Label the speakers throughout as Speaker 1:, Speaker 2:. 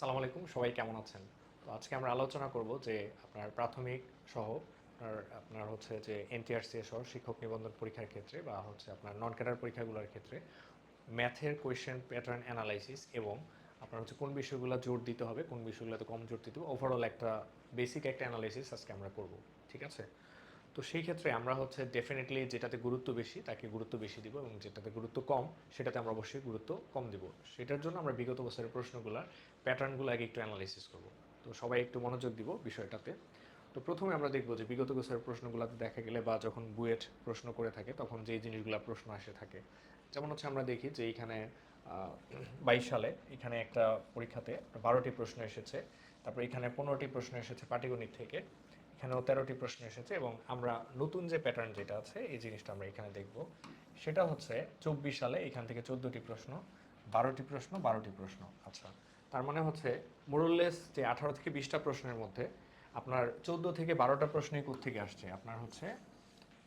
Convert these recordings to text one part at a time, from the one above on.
Speaker 1: সালাম আলাইকুম, সবাই কেমন আছেন? তো আজকে আমরা আলোচনা করব যে আপনার প্রাথমিক সহ, আপনার আপনার হচ্ছে যে এনটিআরসি সহ শিক্ষক নিবন্ধন পরীক্ষার ক্ষেত্রে বা হচ্ছে আপনার নন ক্যাডার পরীক্ষাগুলোর ক্ষেত্রে ম্যাথের কোয়েশ্চেন প্যাটার্ন অ্যানালাইসিস এবং আপনার হচ্ছে কোন বিষয়গুলো জোর দিতে হবে, কোন বিষয়গুলোতে কম জোর দিতে হবে ওভারঅল একটা বেসিক একটা অ্যানালাইসিস আজকে আমরা করব, ঠিক আছে? তো সেই ক্ষেত্রে আমরা হচ্ছে ডেফিনেটলি যেটাতে গুরুত্ব বেশি তাকে গুরুত্ব বেশি দিব এবং যেটাতে গুরুত্ব কম, সেটাতে আমরা অবশ্যই গুরুত্ব কম দিব। সেটার জন্য আমরা বিগত বছরের প্রশ্নগুলোর প্যাটার্নগুলো আগে একটু অ্যানালাইসিস করব। তো সবাই একটু মনোযোগ দিব বিষয়টাতে। তো প্রথমে আমরা দেখব যে বিগত বছরের প্রশ্নগুলোতে দেখা গেলে বা যখন বুয়েট প্রশ্ন করে থাকে, তখন যেই জিনিসগুলো প্রশ্ন আসে থাকে। যেমন হচ্ছে আমরা দেখি যে এইখানে বাইশ সালে এখানে একটা পরীক্ষাতে বারোটি প্রশ্ন এসেছে। তারপর এখানে পনেরোটি প্রশ্ন এসেছে পাটিগণিত থেকে। এখানেও তেরোটি প্রশ্ন এসেছে এবং আমরা নতুন যে প্যাটার্ন যেটা আছে, এই জিনিসটা আমরা এখানে দেখব। সেটা হচ্ছে চব্বিশ সালে এখান থেকে চোদ্দোটি প্রশ্ন, বারোটি প্রশ্ন বারোটি প্রশ্ন। আচ্ছা তার মানে হচ্ছে মোরললেস যে আঠারো থেকে বিশটা প্রশ্নের মধ্যে আপনার চোদ্দ থেকে বারোটা প্রশ্নই থেকে আসছে? আপনার হচ্ছে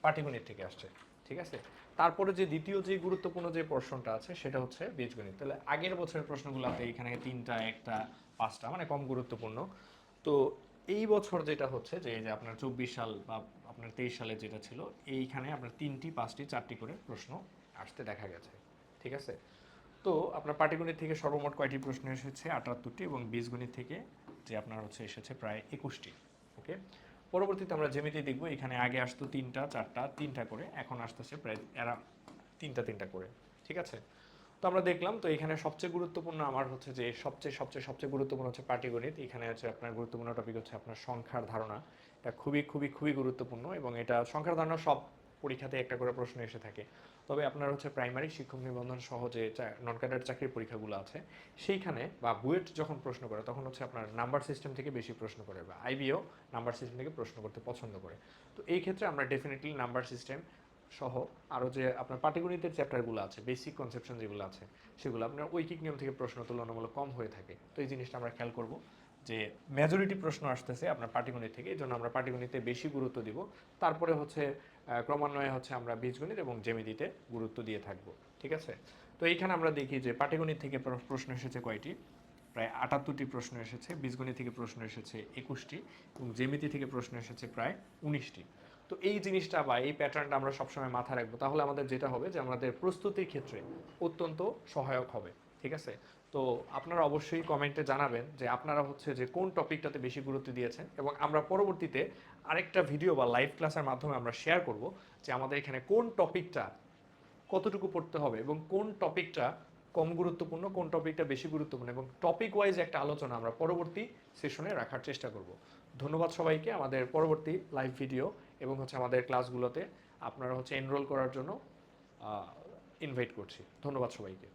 Speaker 1: পাটিগণিত থেকে আসছে, ঠিক আছে? তারপরে যে দ্বিতীয় যে গুরুত্বপূর্ণ যে প্রশ্নটা আছে, সেটা হচ্ছে বীজগণিত। তাহলে আগের বছরের প্রশ্নগুলোতে এখানে তিনটা, একটা, পাঁচটা মানে কম গুরুত্বপূর্ণ। তো এই বছর যেটা হচ্ছে যে যে আপনার চব্বিশ সাল বা আপনার তেইশ সালে যেটা ছিল, এইখানে আপনার তিনটি, পাঁচটি, চারটি করে প্রশ্ন আসতে দেখা গেছে। ঠিক আছে? তো আপনার পাটিগণিত থেকে সর্বমোট কয়টি প্রশ্ন এসেছে? আটাত্তরটি এবং বীজগণিত থেকে যে আপনার হচ্ছে এসেছে প্রায় একুশটি। ওকে? পরবর্তীতে আমরা যেমিতি দেখব। এখানে আগে আসতো তিনটা, চারটা, তিনটা করে, এখন আসতেছে প্রায় এরা তিনটা তিনটা করে। ঠিক আছে? তো আমরা দেখলাম, তো এখানে সবচেয়ে গুরুত্বপূর্ণ আমার হচ্ছে যে সবচেয়ে সবচেয়ে সবচেয়ে গুরুত্বপূর্ণ হচ্ছে পাটিগণিত এখানে হচ্ছে আপনার গুরুত্বপূর্ণ টপিক হচ্ছে আপনার সংখ্যার ধারণা। এটা খুবই খুবই খুবই গুরুত্বপূর্ণ এবং এটা সংখ্যার ধারণা সব পরীক্ষাতে একটা করে প্রশ্ন এসে থাকে। তবে আপনার হচ্ছে প্রাইমারি শিক্ষক নিবন্ধন সহ যে নন ক্যাডার চাকরির পরীক্ষাগুলো আছে, সেইখানে বা বুয়েট যখন প্রশ্ন করে, তখন হচ্ছে আপনার নাম্বার সিস্টেম থেকে বেশি প্রশ্ন করে বা আইবিও নাম্বার সিস্টেম থেকে প্রশ্ন করতে পছন্দ করে। তো এই ক্ষেত্রে আমরা ডেফিনেটলি নাম্বার সিস্টেম সহ আরও যে আপনার পাটিগণিতের চ্যাপ্টারগুলো আছে বেসিক কনসেপশন যেগুলো আছে, সেগুলো আপনার ঐকিক নিয়ম থেকে প্রশ্ন তুলনামূলক কম হয়ে থাকে। তো এই জিনিসটা আমরা খেয়াল করব যে মেজরিটি প্রশ্ন আসতেছে আপনার পাটিগণিত থেকে, এই জন্য আমরা পাটিগণিতে বেশি গুরুত্ব দিব। তারপরে হচ্ছে ক্রমান্বয়ে হচ্ছে আমরা বীজগণিত এবং জ্যামিতিতে গুরুত্ব দিয়ে থাকব, ঠিক আছে? তো এইখানে আমরা দেখি যে পাটিগণিত থেকে প্রশ্ন এসেছে কয়টি? প্রায় আটাত্তরটি প্রশ্ন এসেছে, বীজগণিত থেকে প্রশ্ন এসেছে একুশটি এবং জেমিতি থেকে প্রশ্ন এসেছে প্রায় উনিশটি। তো এই জিনিসটা বা এই প্যাটার্নটা আমরা সবসময় মাথায় রাখব। তাহলে আমাদের যেটা হবে যে আমাদের প্রস্তুতির ক্ষেত্রে অত্যন্ত সহায়ক হবে, ঠিক আছে? তো আপনারা অবশ্যই কমেন্টে জানাবেন যে আপনারা হচ্ছে যে কোন টপিকটাতে বেশি গুরুত্ব দিয়েছেন এবং আমরা পরবর্তীতে আরেকটা ভিডিও বা লাইভ ক্লাসের মাধ্যমে আমরা শেয়ার করব যে আমাদের এখানে কোন টপিকটা কতটুকু পড়তে হবে এবং কোন টপিকটা কম গুরুত্বপূর্ণ, কোন টপিকটা বেশি গুরুত্বপূর্ণ এবং টপিক ওয়াইজ একটা আলোচনা আমরা পরবর্তী সেশনে রাখার চেষ্টা করব। ধন্যবাদ সবাইকে, আমাদের পরবর্তী লাইভ ভিডিও এবং হচ্ছে আমাদের ক্লাসগুলোতে আপনারা হচ্ছে এনরোল করার জন্য ইনভাইট করছি। ধন্যবাদ সবাইকে।